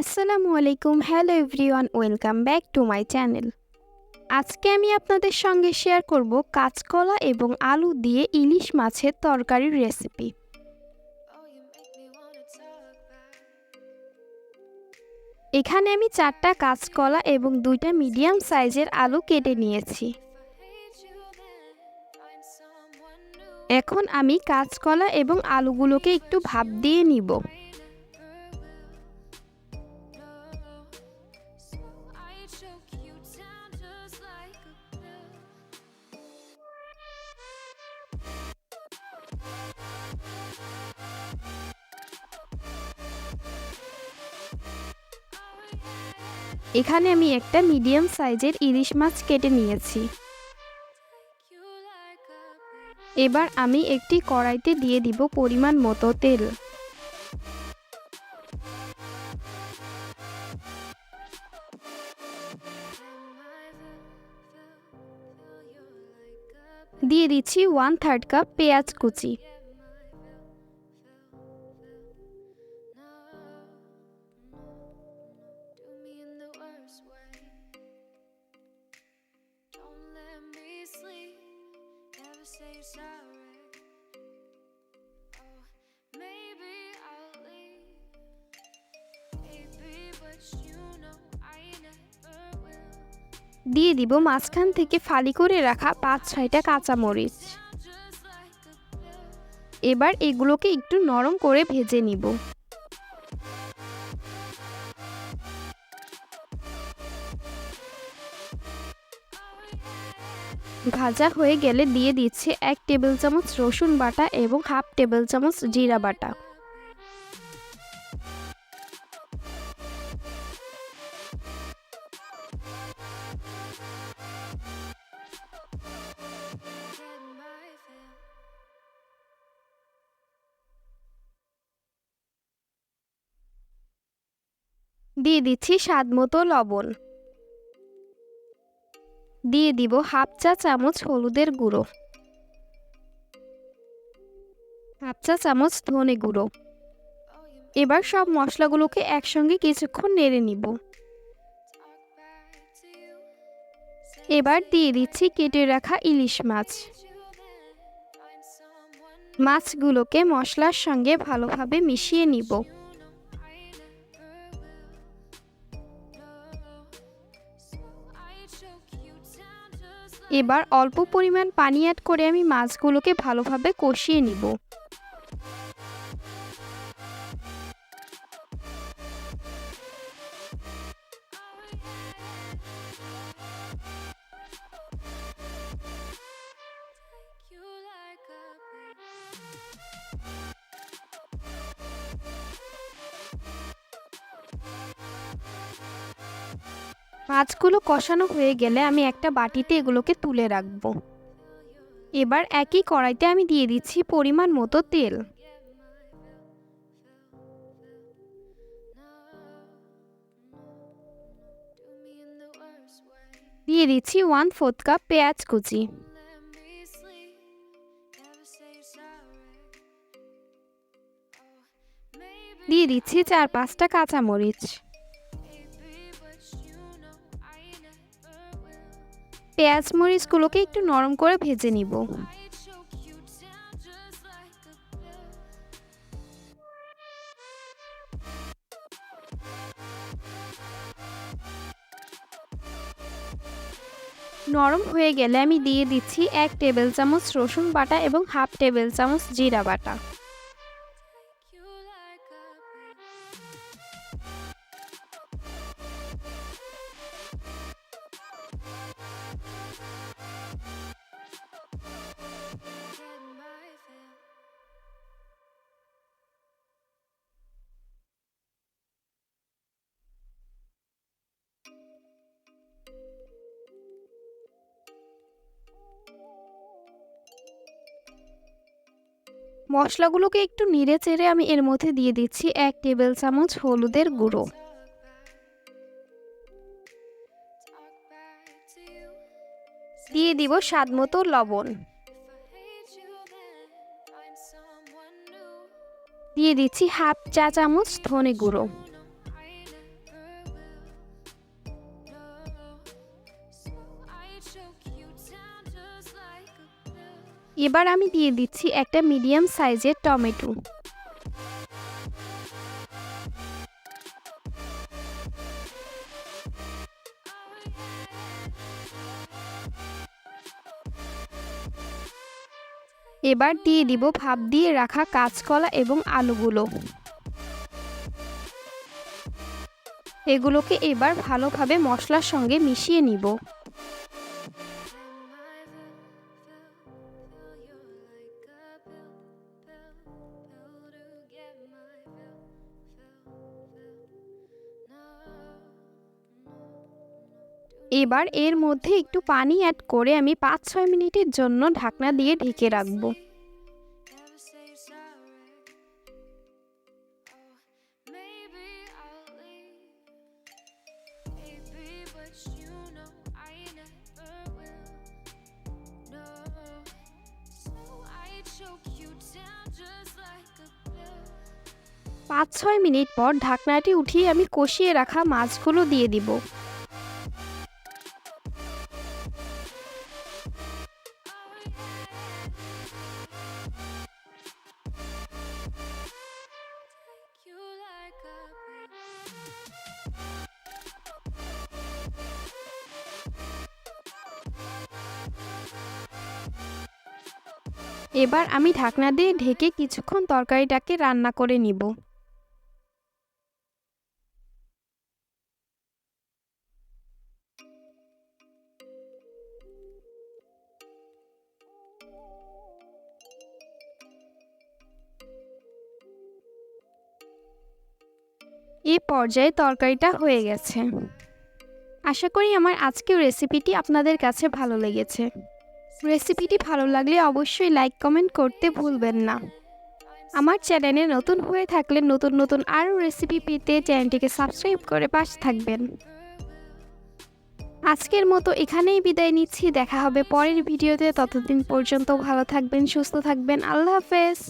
আসসালামু আলাইকুম, hello everyone, welcome back to my channel. আজকে আমি আপনাদের সঙ্গে শেয়ার করব কাঁচকলা এবং আলু দিয়ে ইলিশ মাছের তরকারির রেসিপি। এখানে আমি চারটা কাঁচকলা এবং দুইটা মিডিয়াম সাইজের আলু কেটে নিয়েছি। এখন আমি কাঁচকলা এবং আলুগুলোকে একটু ভাপ দিয়ে নিব। এখানে আমি একটা মিডিয়াম সাইজের ইলিশ মাছ কেটে নিয়েছি। এবার আমি একটি কড়াইতে দিয়ে দিব পরিমাণ মতো তেল। দিয়ে দিচ্ছি ওয়ান থার্ড কাপ পেঁয়াজ কুচি। দিয়ে দিব মাঝখান থেকে ফালি করে রাখা পাঁচ, ছয়টা কাঁচামরিচ। এবার এগুলোকে একটু নরম করে ভেজে নিব। ভাজা হয়ে গেলে দিয়ে দিচ্ছি এক টেবিল চামচ রসুন বাটা এবং হাফ টেবিল চামচ জিরা বাটা। দিয়ে দিচ্ছি স্বাদ মতো লবণ। দিয়ে দিব হাফ চা চামচ হলুদের গুঁড়ো। হাফ চা চামচ ধনে গুঁড়ো। এবার সব মশলাগুলোকে একসঙ্গে কিছুক্ষণ নেড়ে নিব। এবার দিয়ে দিচ্ছি কেটে রাখা ইলিশ মাছ। মাছগুলোকে মশলার সঙ্গে ভালোভাবে মিশিয়ে নিব। এবার অল্প পরিমাণ পানি অ্যাড করে আমি মাছগুলোকে ভালোভাবে কষিয়ে নিব। মাছগুলো কষানো হয়ে গেলে আমি একটা বাটিতে এগুলোকে তুলে রাখব। এবার একই কড়াইতে আমি দিয়ে দিচ্ছি পরিমাণ মতো তেল। দিয়ে দিচ্ছি ওয়ান ফোর্থ কাপ পেঁয়াজ কুচি। দিয়ে দিচ্ছি চার পাঁচটা কাঁচামরিচ। পেঁয়াজ মরিচগুলোকে একটু নরম করে ভেজে নিব। নরম হয়ে গেলে আমি দিয়ে দিচ্ছি এক টেবিল চামচ রসুন বাটা এবং হাফ টেবিল চামচ জিরা বাটা। মশলাগুলোকে একটু নেড়ে চেড়ে আমি এর মধ্যে দিয়ে দিচ্ছি এক টেবিল চামচ হলুদের গুঁড়ো। দিয়ে দিব স্বাদ মতো লবণ। দিয়ে দিচ্ছি হাফ চা চামচ ধনে গুঁড়ো। এবার আমি দিয়ে দিচ্ছি একটা মিডিয়াম সাইজের টমেটো। এবার দিয়ে দিব ভাপ দিয়ে রাখা কাঁচকলা এবং আলুগুলো। এগুলোকে এবার ভালোভাবে মশলার সঙ্গে মিশিয়ে নিব। এবার এর মধ্যে একটু পানি অ্যাড করে আমি পাঁচ ছয় মিনিটের জন্য ঢাকনা দিয়ে ঢেকে রাখব। পাঁচ ছয় মিনিট পর ঢাকনাটি উঠিয়ে আমি কষিয়ে রাখা মাছগুলো দিয়ে দিব। এবার আমি ঢাকনা দিয়ে ঢেকে কিছুক্ষণ তরকারিটাকে রান্না করে নিব। এই পর্যায়ে তরকারিটা হয়ে গেছে। আশা করি আমার আজকের রেসিপিটি আপনাদের কাছে ভালো লেগেছে। রেসিপিটি ভালো লাগলে অবশ্যই লাইক, কমেন্ট করতে ভুলবেন না। আমার চ্যানেলে নতুন হয়ে থাকলে নতুন নতুন আরও রেসিপি পেতে চ্যানেলটিকে সাবস্ক্রাইব করে পাশে থাকবেন। আজকের মতো এখানেই বিদায় নিচ্ছি। দেখা হবে পরের ভিডিওতে। ততদিন পর্যন্ত ভালো থাকবেন, সুস্থ থাকবেন। আল্লাহ হাফেজ।